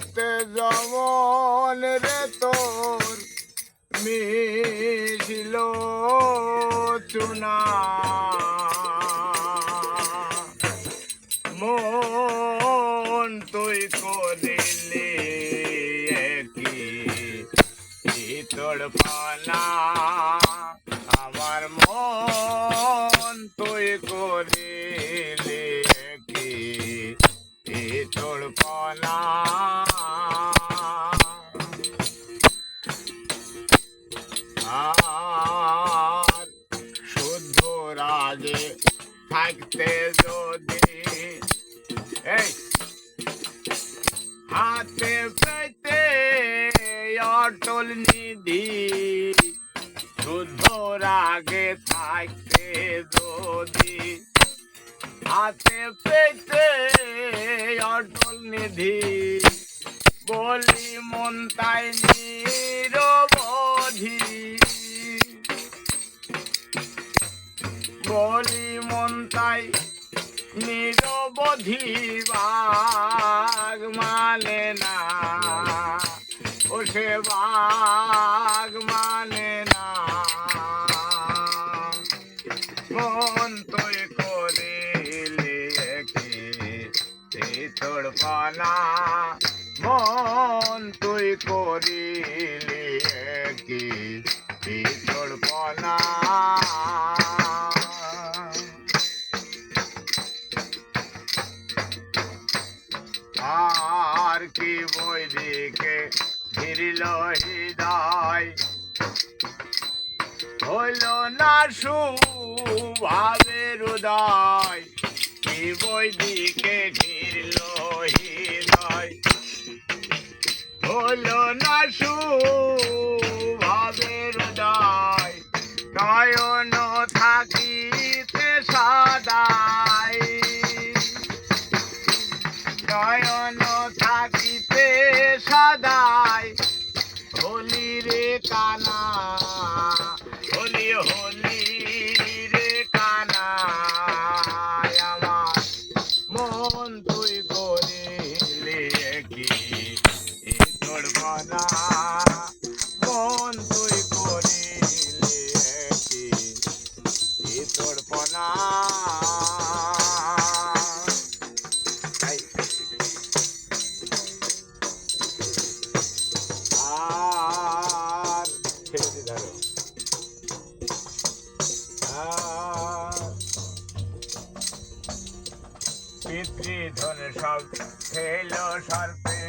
দেখতে যেমন রে তোর মিছিল চুনা। মন তুই করিলি কি তোর পানা। আমার মন তুই করিলি কি তোর পানা। আর শুদ্ধ রাগে থাকতে যদি এই হাতে পেতে অটল নিধি, শুদ্ধ রাগে থাকতে যদি হাতে পেতে অটল নিধি, বলি মন তাই নিরবধি বলি মন তাই নিরবধি বাঘ মানে না। ও সে বাঘ মানে না। মন তুই করিলি কি তোর পানা মন তুই করিলি আর কি বই দিকে ফিরিল হৃদয়? হইল না সুভাবের উদয়? কি বই দিকে ঘিরল হৃদয়? হইল না সুভাবের হোলি রে মন তুই করিলে কি তোর পিতৃ ধন সব খেলো সর্পে।